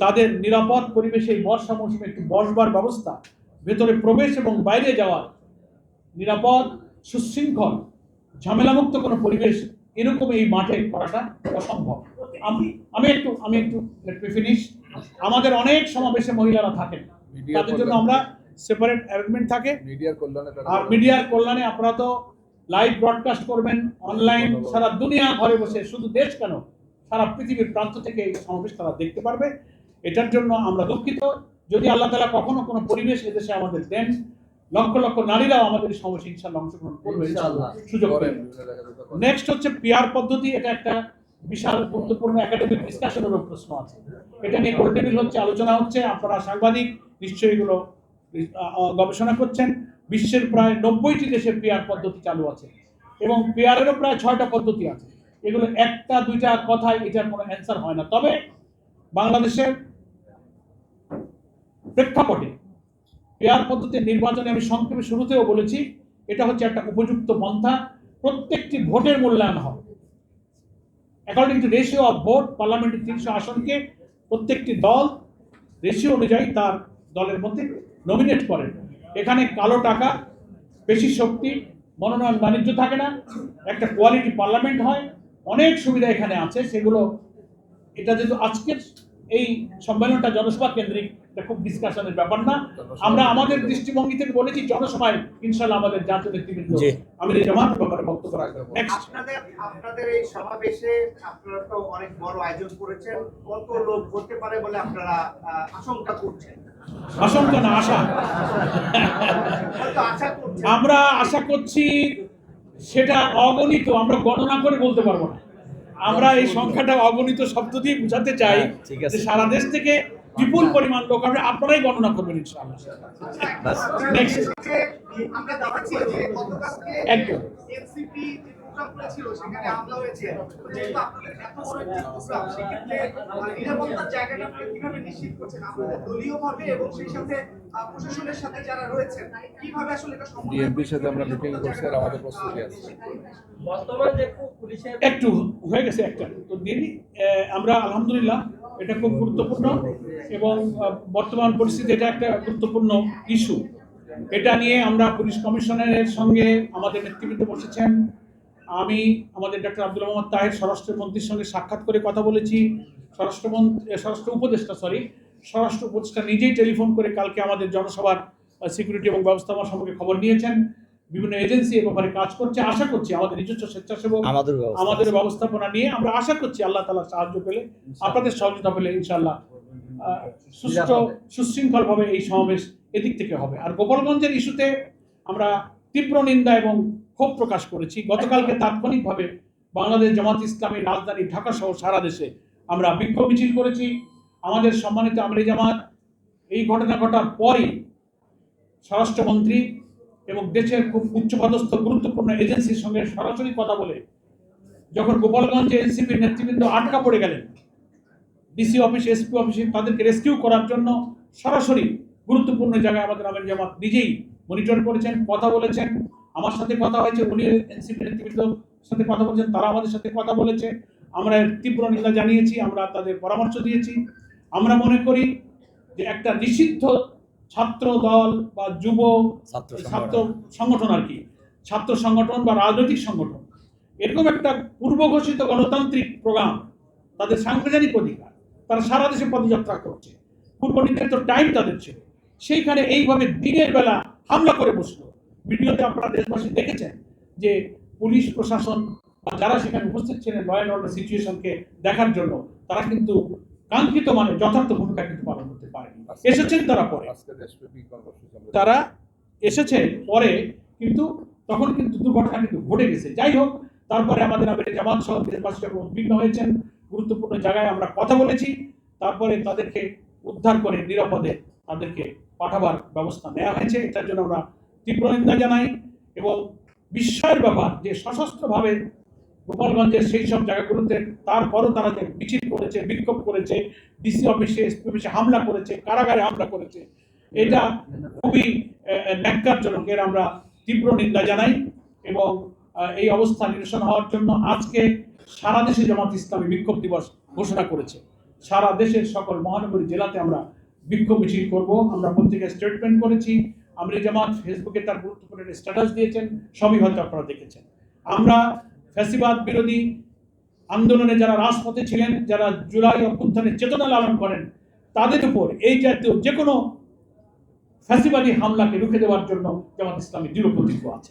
তাদের নিরাপদ পরিবেশে বর্ষা মৌসুমে একটু বসবার ব্যবস্থা ভেতরে প্রবেশ এবং বাইরে যাওয়ার নিরাপদ সুশৃঙ্খল ঝামেলামুক্ত কোনো পরিবেশ এরকম এই মাঠে করাটা অসম্ভব। আমি আমি একটু আমি একটু ফিনিশ আমাদের অনেক সমাবেশে মহিলারা থাকেন। তাদের জন্য আমরা সেপারেট অ্যারেঞ্জমেন্ট থাকে। মিডিয়ার কল্যাণে আর মিডিয়ার কল্যাণে আপনারা তো লাইভ ব্রডকাস্ট করবেন অনলাইন সারা দুনিয়া ঘরে বসে শুধু দেশ কেন সারা পৃথিবীর প্রান্ত থেকে এই সমাবেশ তারা দেখতে পারবে। এটার জন্য আমরা দুঃখিত। যদি আল্লাহ তালা কখনো কোনো পরিবেশ এদেশে আমাদের দেন লক্ষ লক্ষ নারীরাও আমাদের সমাবেশে ইনশাল্লাহ অংশগ্রহণ করবে সুযোগ। নেক্সট হচ্ছে পিয়ার পদ্ধতি এটা একটা বিশাল গুরুত্বপূর্ণ একাডেমিক ডিসকাশনেরও প্রশ্ন আছে। এটা নিয়ে গোল টেবিল হচ্ছে আলোচনা হচ্ছে আপনারা সাংবাদিক নিশ্চয়ই এগুলো গবেষণা করছেন। বিশ্বের প্রায় নব্বইটি দেশে পেয়ার পদ্ধতি চালু আছে। এবং পেয়ারেরও প্রায় ছয়টা পদ্ধতি আছে। এগুলো একটা দুইটা কথায় এটার কোনো অ্যান্সার হয় না। তবে বাংলাদেশের প্রেক্ষাপটে পেয়ার পদ্ধতির নির্বাচনে আমি সংক্ষেপে শুরুতেও বলেছি, এটা হচ্ছে একটা উপযুক্ত পন্থা, প্রত্যেকটি ভোটের মূল্যায়ন হবে। According to ratio of vote পার্লামেন্টের তিনশো আসনকে প্রত্যেকটি দল রেশিও অনুযায়ী তার দলের মধ্যে নমিনেট করেন এখানে কালো টাকা, বেশি শক্তি, মনোনয়ন বাণিজ্য থাকে না, একটা কোয়ালিটি পার্লামেন্ট হয়, অনেক সুবিধা এখানে আছে, সেগুলো, এটা যেহেতু আজকের এই সম্মেলনটা জনসভা কেন্দ্রিক এটা খুব ডিসকাশনের ব্যাপার না। আমরা আমাদের দৃষ্টিভঙ্গি থেকে বলেছি জনসভায় ইনশাল্লাহ আমাদের জাতীয় নেতৃবৃন্দ আমি এই জামাত ব্যাপারে বক্তব্য রাখব আপনাদের আপনাদের এই সমাবেশে আপনারা তো অনেক বড় আয়োজন করেছেন। কত লোক হতে পারে বলে আপনারা আশঙ্কা করছেন? আশঙ্কা না আশা। হয়তো আশা করছেন। আমরা আশা করছি সেটা অগণিত আমরা গণনা করে বলতে পারব না। আমরা এই সংখ্যাটা অগণিত শব্দ দিয়ে বুঝাতে চাই হ্যাঁ, ঠিক আছে। যে সারা দেশ থেকে বিপুল পরিমাণ লোক আমরা আপনারাই গণনা করবেন ইনশাআল্লাহ। একদম। এনসিপি প্রোগ্রামটা ছিল সেখানে হামলা হয়েছে। যেহেতু আপনাদের এত বড় একটি প্রোগ্রাম সেক্ষেত্রে নিরাপত্তার জায়গাটা আপনি কীভাবে নিশ্চিত করছেন? আপনাদের দলীয়ভাবে এবং সেই সাথে প্রশাসনের সাথে যারা রয়েছেন কীভাবে আসলে এটা সম্ভব ডিএমপির সাথে আমরা মিটিং করছি আর আমাদের প্রস্তুতি আছে। বর্তমানে যে পুলিশের একটু হয়ে গেছে একটা। তো। আহ, আমরা আলহামদুলিল্লাহ এটা খুব গুরুত্বপূর্ণ এবং বর্তমান পরিস্থিতি এটা একটা গুরুত্বপূর্ণ ইস্যু এটা নিয়ে আমরা পুলিশ কমিশনারের সঙ্গে আমাদের নেতৃবৃন্দ বসেছেন। আমি আমাদের ডক্টর আব্দুল মোহাম্মদ তাহের স্বরাষ্ট্রমন্ত্রীর সঙ্গে সাক্ষাৎ করে কথা বলেছি। স্বরাষ্ট্রমন্ত্রী স্বরাষ্ট্র উপদেষ্টা সরি স্বরাষ্ট্র উপদেষ্টা নিজেই টেলিফোন করে কালকে আমাদের জনসভার সিকিউরিটি এবং ব্যবস্থাপনা সম্পর্কে খবর নিয়েছেন। বিভিন্ন এজেন্সি এ ব্যাপারে কাজ করছে। আশা করছি আমাদের নিজস্ব স্বেচ্ছাসেবক আমাদের ব্যবস্থাপনা নিয়ে আমরা আশা করছি আল্লাহ তালা সাহায্য পেলে আপনাদের সহযোগিতা পেলে ইনশাল্লাহ সুস্থ সুষ্ঠু সুশৃঙ্খল ভাবে এই সমাবেশ এদিক থেকে হবে। আর গোপালগঞ্জের ইস্যুতে আমরা তীব্র নিন্দা এবং ক্ষোভ প্রকাশ করেছি। গতকালকে তাৎক্ষণিকভাবে বাংলাদেশ জামাত ইসলামী রাজধানী ঢাকা সহ সারা দেশে আমরা বিক্ষোভ মিছিল করেছি। আমাদের সম্মানিত আমরি জামাত, এই ঘটনা ঘটার পরই স্বরাষ্ট্রমন্ত্রী এবং দেশের খুব উচ্চপদস্থ গুরুত্বপূর্ণ এজেন্সির সঙ্গে সরাসরি কথা বলে যখন গোপালগঞ্জে এনসিপির নেতৃবৃন্দ আটকা পড়ে গেলেন, ডিসি অফিস, এসপি অফিসে তাদেরকে রেস্কিউ করার জন্য সরাসরি গুরুত্বপূর্ণ জায়গায় আমাদের আমির জামাত নিজেই মনিটর করেছেন, কথা বলেছেন। আমার সাথে কথা হয়েছে উনি এনসিপি নেতৃবৃন্দ সাথে কথা বলেছেন তারা আমাদের সাথে কথা বলেছে। আমরা এর তীব্র নিন্দা জানিয়েছি আমরা তাদের পরামর্শ দিয়েছি। আমরা মনে করি যে একটা নিষিদ্ধ ছাত্র দল বা যুব ছাত্র ছাত্র সংগঠন। সংগঠন আর কি ছাত্র সংগঠন বা রাজনৈতিক সংগঠন এরকম একটা পূর্ব ঘোষিত গণতান্ত্রিক প্রোগ্রাম তাদের সাংবিধানিক অধিকার তারা সারা দেশে পদযাত্রা করছে। পূর্ব নির্ধারিত টাইম তাদের ছিল। সেইখানে এইভাবে দিনের বেলা হামলা করে বসল। ভিডিওতে আপনারা দেশবাসী দেখেছেন যে পুলিশ প্রশাসন বা যারা সেখানে উপস্থিত ছিলেন ল অ্যান্ড অর্ডার সিচুয়েশনকে দেখার জন্য তারা কিন্তু কাঙ্ক্ষিত মানে যথার্থ ভূমিকা কিন্তু পালন করতে পারেনি। এসেছেন তারা পরে। তারা এসেছে পরে কিন্তু তখন কিন্তু দুর্ঘটনা কিন্তু ঘটে গেছে। যাই হোক তারপরে আমাদের আবার জামাত সহ দেশবাসীরা উদ্বিগ্ন হয়েছেন। গুরুত্বপূর্ণ জায়গায় আমরা কথা বলেছি। তারপরে তাদেরকে উদ্ধার করে নিরাপদে তাদেরকে পাঠাবার ব্যবস্থা নেওয়া হয়েছে। এটার জন্য আমরা তীব্র নিন্দা জানাই এবং বিস্ময়ের ব্যাপার যে সশস্ত্রভাবে গোপালগঞ্জের সেই সব জায়গাগুলোতে তারপরও তারা যে মিছিল করেছে, বিক্ষোভ করেছে ডিসি অফিসে এসপি অফিসে হামলা করেছে, কারাগারে হামলা করেছে, এটা খুবই ন্যাক্কারজনক। এর আমরা তীব্র নিন্দা জানাই এবং এই অবস্থা নিরসন হওয়ার জন্য আজকে সারা দেশে জামাত ইসলামী বিক্ষোভ দিবস ঘোষণা করেছে। সারা দেশের সকল মহানগরী জেলাতে আমরা বিক্ষোভ মিছিল করব। আমরা পত্রিকায় স্টেটমেন্ট করেছি। আমরা জামাত ফেসবুকে তার গুরুত্বপূর্ণ স্ট্যাটাস দিয়েছেন, সবই হয়তো আপনারা দেখেছেন। আমরা ফ্যাসিবাদ বিরোধী আন্দোলনে যারা রাজপথে ছিলেন, যারা জুলাই অভ্যুত্থানের চেতনা লালন করেন, তাদের উপর এই জাতীয় যে কোনো ফ্যাসিবাদী হামলাকে রুখে দেওয়ার জন্য জামাত ইসলামী দৃঢ় প্রতিজ্ঞ আছে